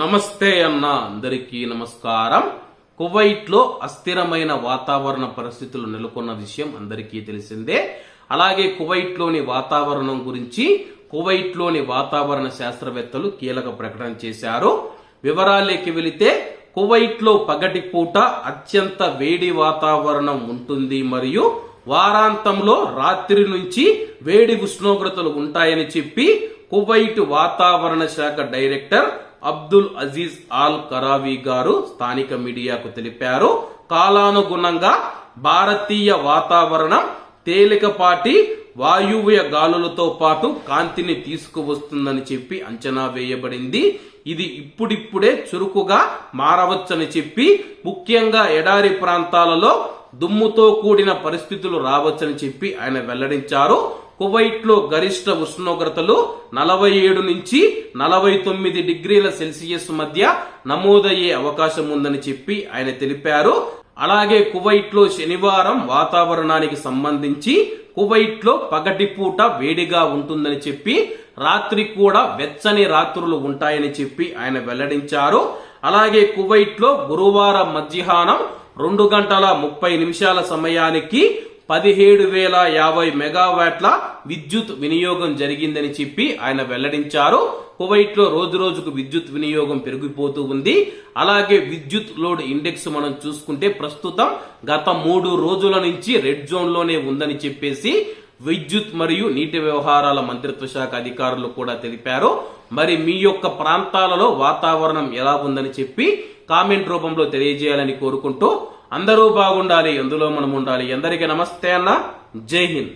నమస్తే అన్న అందరికీ నమస్కారం. కువైట్లో అస్థిరమైన వాతావరణ పరిస్థితులు నెలకొన్న విషయం అందరికీ తెలిసిందే. అలాగే కువైట్లోని వాతావరణం గురించి కువైట్లోని వాతావరణ శాస్త్రవేత్తలు కీలక ప్రకటన చేశారు. వివరాలేకి వెళితే కువైట్లో పగటి పూట అత్యంత వేడి వాతావరణం ఉంటుంది మరియు వారాంతంలో రాత్రి నుంచి వేడి ఉష్ణోగ్రతలు ఉంటాయని చెప్పి కువైట్ వాతావరణ శాఖ director Abdul Aziz Al Karawi గారు స్థానిక మీడియాకు తెలిపారు. కాలానుగుణంగా భారతీయ వాతావరణం తేలికపాటి వాయువ్య గాలులతో పాటు కాంతిని తీసుకువస్తుందని చెప్పి అంచనా వేయబడింది. ఇది ఇప్పుడిప్పుడే చురుకుగా మారవచ్చని చెప్పి ముఖ్యంగా ఎడారి ప్రాంతాలలో దుమ్ముతో కూడిన పరిస్థితులు రావచ్చని చెప్పి ఆయన వెల్లడించారు. కువైట్లో గరిష్ట ఉష్ణోగ్రతలు నలభై ఏడు నుంచి నలభై తొమ్మిది డిగ్రీల సెల్సియస్ మధ్య నమోదయ్యే అవకాశం ఉందని చెప్పి ఆయన తెలిపారు. అలాగే కువైట్లో శనివారం వాతావరణానికి సంబంధించి కువైట్లో పగటిపూట వేడిగా ఉంటుందని చెప్పి రాత్రి కూడా వెచ్చని రాత్రులు ఉంటాయని చెప్పి ఆయన వెల్లడించారు. అలాగే కువైట్లో గురువారం మధ్యాహ్నం రెండు గంటల ముప్పై నిమిషాల సమయానికి పదిహేడు వేల యాభై మెగావాట్ల విద్యుత్ వినియోగం జరిగిందని చెప్పి ఆయన వెల్లడించారు. కువైట్లో రోజు రోజుకు విద్యుత్ వినియోగం పెరిగిపోతూ ఉంది. అలాగే విద్యుత్ లోడ్ ఇండెక్స్ మనం చూసుకుంటే ప్రస్తుతం గత మూడు రోజుల నుంచి రెడ్ జోన్లోనే ఉందని చెప్పేసి విద్యుత్ మరియు నీటి వ్యవహారాల మంత్రిత్వ శాఖ అధికారులు కూడా తెలిపారు. మరి మీ యొక్క ప్రాంతాలలో వాతావరణం ఎలా ఉందని చెప్పి కామెంట్ రూపంలో తెలియజేయాలని కోరుకుంటూ అందరూ బాగుండాలి ఎందులో మనం ఉండాలి అందరికీ నమస్తే అన్న. జై హింద్.